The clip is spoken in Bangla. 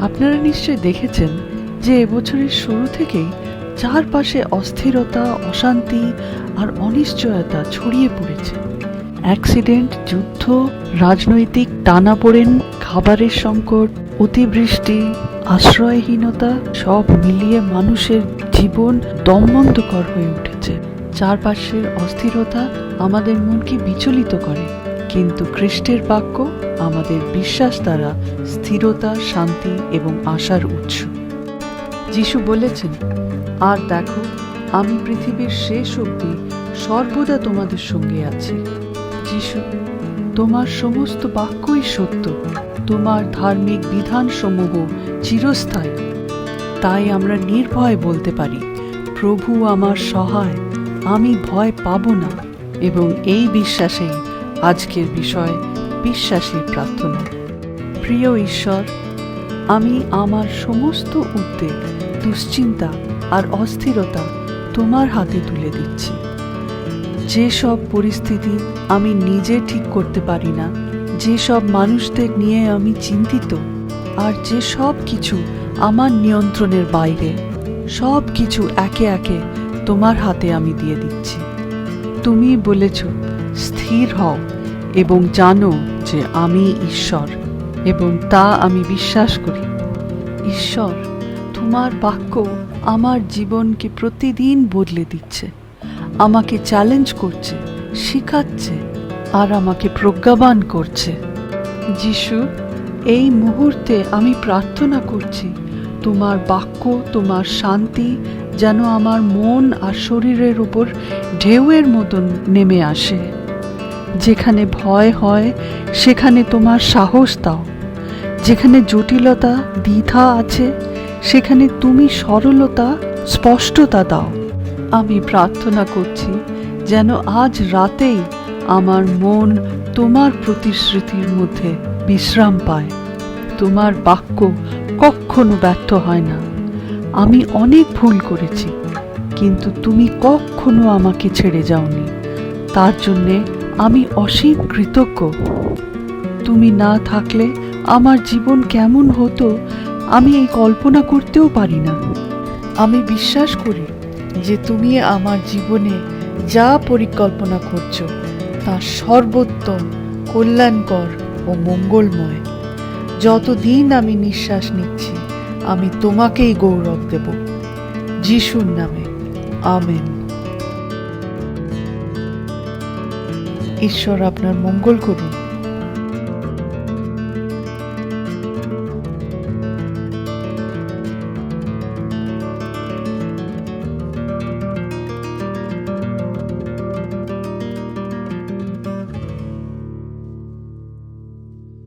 আপনারা নিশ্চয় দেখেছেন যে এবছরের শুরু থেকেই চারপাশে অস্থিরতা, অশান্তি আর অনিশ্চয়তা ছড়িয়ে পড়েছে। অ্যাক্সিডেন্ট, যুদ্ধ, রাজনৈতিক টানাপোড়েন, খাবারের সংকট, অতিবৃষ্টি, আশ্রয়হীনতা, সব মিলিয়ে মানুষের জীবন দমবন্ধকর হয়ে উঠেছে। চারপাশের অস্থিরতা আমাদের মনকে বিচলিত করে। কিন্তু খ্রিস্টের বাক্য আমাদের বিশ্বাস দ্বারা স্থিরতা, শান্তি এবং আশার উৎস। যিশু বলেছেন, আর দেখো, আমি পৃথিবীর শেষ অবধি সর্বদা তোমাদের সঙ্গে আছি। যিশু, তোমার সমস্ত বাক্যই সত্য। তোমার ধার্মিক বিধানসমূহ চিরস্থায়ী। তাই আমরা নির্ভয় বলতে পারি, প্রভু আমার সহায়, আমি ভয় পাব না। এবং এই বিশ্বাসেই আজকের বিষয় বিশ্বাসী প্রার্থনা। প্রিয় ঈশ্বর, আমি আমার সমস্ত উদ্বেগ, দুশ্চিন্তা আর অস্থিরতা তোমার হাতে তুলে দিচ্ছি। যেসব পরিস্থিতি আমি নিজে ঠিক করতে পারি না, যেসব মানুষদের নিয়ে আমি চিন্তিত, আর যে সব কিছু আমার নিয়ন্ত্রণের বাইরে, সব কিছু একে একে তোমার হাতে আমি দিয়ে দিচ্ছি। তুমি বলেছ স্থির হও এবং জানো যে আমি ঈশ্বর এবং তা আমি বিশ্বাস করি। ঈশ্বর, তোমার বাক্য আমার জীবনকে প্রতিদিন বদলে দিচ্ছে, আমাকে চ্যালেঞ্জ করছে, শিখাচ্ছে আর আমাকে প্রজ্ঞাবান করছে। যিশু, এই মুহূর্তে আমি প্রার্থনা করছি, তোমার বাক্য, তোমার শান্তি যেন আমার মন আর শরীরের উপর ঢেউয়ের মতন নেমে আসে। যেখানে ভয় হয়, সেখানে তোমার সাহস দাও। যেখানে জটিলতা দ্বিধা আছে, সেখানে তুমি সরলতা, স্পষ্টতা দাও। আমি প্রার্থনা করছি যেন আজ রাতেই আমার মন তোমার প্রতিশ্রুতির মধ্যে বিশ্রাম পায়। তোমার বাক্য কখনো ব্যর্থ হয় না। আমি অনেক ভুল করেছি, কিন্তু তুমি কখনো আমাকে ছেড়ে যাওনি। তার জন্যে আমি অসীম কৃতজ্ঞ। তুমি না থাকলে আমার জীবন কেমন হতো, আমি এই কল্পনা করতেও পারি না। আমি বিশ্বাস করি যে তুমি আমার জীবনে যা পরিকল্পনা করছ, তা সর্বোত্তম, কল্যাণকর ও মঙ্গলময়। যতদিন আমি নিঃশ্বাস নিচ্ছি, আমি তোমাকেই গৌরব দেব। যিশুর নামে, আমেন। ঈশ্বর আপনার মঙ্গল করুন।